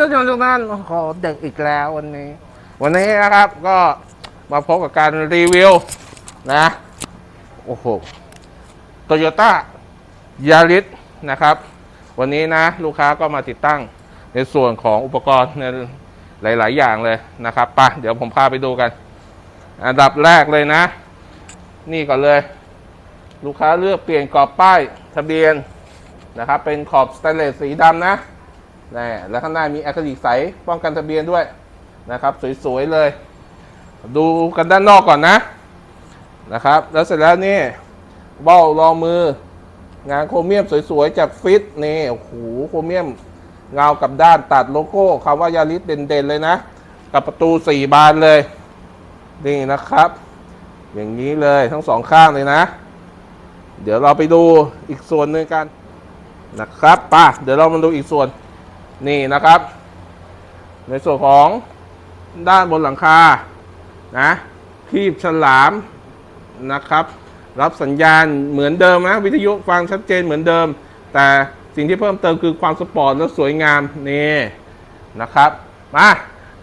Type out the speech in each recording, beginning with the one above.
ครับท่านผู้ชมทุกท่านโอ้โหเด็กอีกแล้ววันนี้ วันนี้นะครับก็มาพบกับการรีวิวนะโอ้โหโตโยต้ายาริสนะครับ วันนี้นะลูกค้าก็มาติดตั้งในส่วนของอุปกรณ์ในหลาย ๆ อย่างเลยนะครับไปะเดี๋ยวผมพาไปดูกัน อันดับแรกเลยนะ นี่ก่อนเลย ลูกค้าเลือกเปลี่ยนกรอบป้ายทะเบียนนะครับ เป็นขอบสแตนเลสสีดำนะ นี่แล้วข้างหน้ามีอะคริลิกใสป้องกันทะเบียนด้วยนะครับ สวยๆเลย ดูกันด้านนอกก่อนนะนะครับ แล้วเสร็จแล้วนี่เบ้ารองมืองานโครเมียมสวยๆจากฟิตนี่โอ้โหโครเมียมเงากับด้านตัดโลโก้คำว่ายาริสเด่นๆเลยนะ กับประตูสี่บานเลย นี่นะครับ อย่างนี้เลยทั้งสองข้างเลยนะ เดี๋ยวเราไปดูอีกส่วนหนึ่งกันนะครับป่ะเดี๋ยวเรามาดูอีกส่วน นี่นะครับ ในส่วนของด้านบนหลังคานะครีบฉลามนะครับ รับสัญญาณเหมือนเดิมนะ วิทยุฟังชัดเจนเหมือนเดิม แต่สิ่งที่เพิ่มเติมคือความสปอร์ตและสวยงามนี่นะครับมา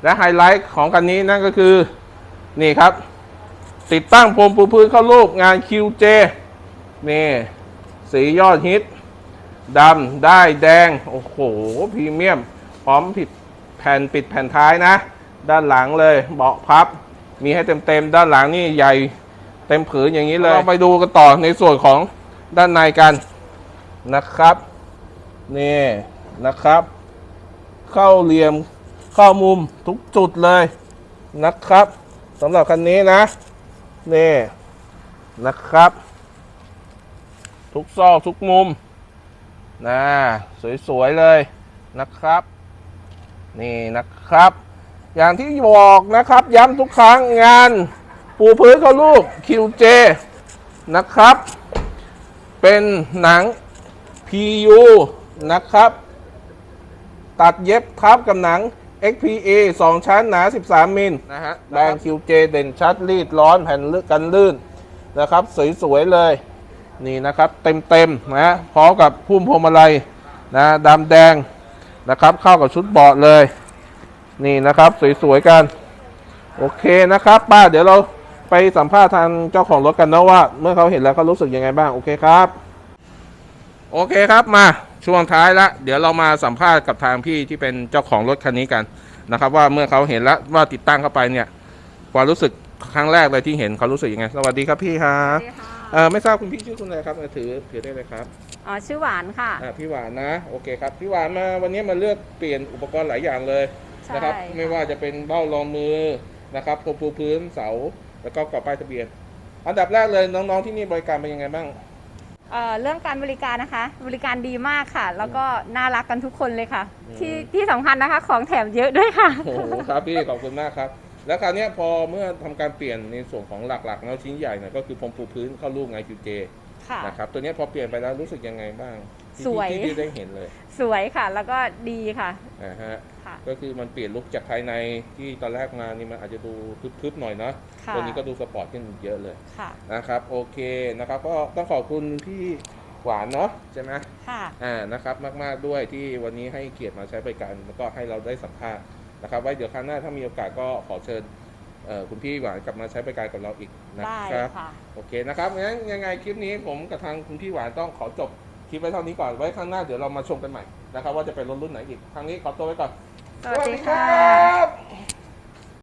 และไฮไลท์ของคันนี้นั่นก็คือนี่ครับ ติดตั้งพรมปูพื้นเข้ารูปงาน QJ นี่สียอดฮิต ดำได้แดง โอ้โหพรีเมียม พร้อมผิดแผ่นปิดแผ่นท้ายนะ ด้านหลังเลยเบาะพับ มีให้เต็มๆ ด้านหลังนี่ใหญ่เต็มผืนอย่างนี้เลย เราไปดูกันต่อในส่วนของด้านในกันนะครับ นี่นะครับ เข้าเหลี่ยมเข้ามุมทุกจุดเลยนะครับสำหรับคันนี้นะ นี่นะครับ ทุกซอกทุกมุม นะสวยๆเลยนะครับ นี่นะครับ อย่างที่บอกนะครับ ย้ำทุกครั้งงานปูพื้นเขาลูก QJ นะครับ เป็นหนัง PU นะครับ ตัดเย็บทับกับหนัง XPA 2 ชั้นหนา 13 มิลนะฮะแบรนด์ QJ เด่นชัดรีดร้อนแผ่นลึกกันลื่นนะครับ สวย ๆ เลย นี่นะครับเต็มๆนะพร้อมกับพุ่มพวงมาลัยนะดำแดงนะครับ เข้ากับชุดเบาะเลย นี่นะครับสวยๆกัน โอเคนะครับ ป้าเดี๋ยวเราไปสัมภาษณ์ทางเจ้าของรถกันนะว่า เมื่อเขาเห็นแล้วเขารู้สึกยังไงบ้าง โอเคครับ โอเคครับมาช่วงท้ายละเดี๋ยวเรามาสัมภาษณ์กับทางพี่ที่เป็นเจ้าของรถคันนี้กันนะครับ ว่าเมื่อเขาเห็นแล้วว่าติดตั้งเข้าไปเนี่ยความรู้สึกครั้งแรกเลยที่เห็นเขารู้สึกยังไง สวัสดีครับพี่ครับสวัสดีค่ะ เออไม่ทราบคุณพี่ชื่อคุณอะไรครับเออถือถือได้เลยครับอ๋อชื่อหวานค่ะ อ่าพี่หวานนะโอเคครับพี่หวานมาวันนี้มาเลือกเปลี่ยนอุปกรณ์หลายอย่างเลยใช่นะครับ ค่ะ ไม่ว่าจะเป็นเบ้ารองมือนะครับพรมปูพื้นเสาแล้วก็กรอบป้ายทะเบียน อันดับแรกเลยน้องๆที่นี่บริการเป็นยังไงบ้าง เอ่อเรื่องการบริการนะคะ บริการดีมากค่ะ แล้วก็น่ารักกันทุกคนเลยค่ะ อืม ที่ที่สำคัญนะคะ ของแถมเยอะด้วยค่ะ โอ้โหครับพี่ขอบคุณมากครับ แล้วคราวเนี้ยพอเมื่อทำการเปลี่ยนในส่วนของหลักๆแล้วชิ้นใหญ่เนี่ยก็คือพรมปูพื้นเข้ารูปไงคิวเจค่ะนะครับตัวเนี้ยพอเปลี่ยนไปแล้วรู้สึกยังไงบ้างที่สวยที่ที่ได้เห็นเลย สวยค่ะ แล้วก็ดีค่ะอ่าฮะค่ะก็คือมันเปลี่ยนลุคจากภายในที่ตอนแรกมานี่มันอาจจะดูทึบๆหน่อยเนาะค่ะตัวนี้ก็ดูสปอร์ตขึ้นเยอะเลยค่ะนะครับโอเคนะครับก็ต้องขอบคุณพี่หวานเนาะใช่ไหมค่ะอ่านะครับมาก ๆด้วยที่วันนี้ให้เกียรติมาใช้บริการแล้วก็ให้เราได้สัมภาษณ์ นะครับ ไว้เดี๋ยวครั้งหน้าถ้ามีโอกาสก็ขอเชิญเอ่อคุณพี่หวานกลับมาใช้บริการกับเราอีกนะได้ครับค่ะ โอเคนะครับงั้นยังไงคลิปนี้ผมกับทางคุณพี่หวานต้องขอจบคลิปไว้เท่านี้ก่อนไว้ข้างหน้าเดี๋ยวเรามาชมกันใหม่นะครับว่าจะเป็นรถรุ่นไหนอีกครั้งนี้ขอตัวไว้ก่อน สวัสดีค่ะรับ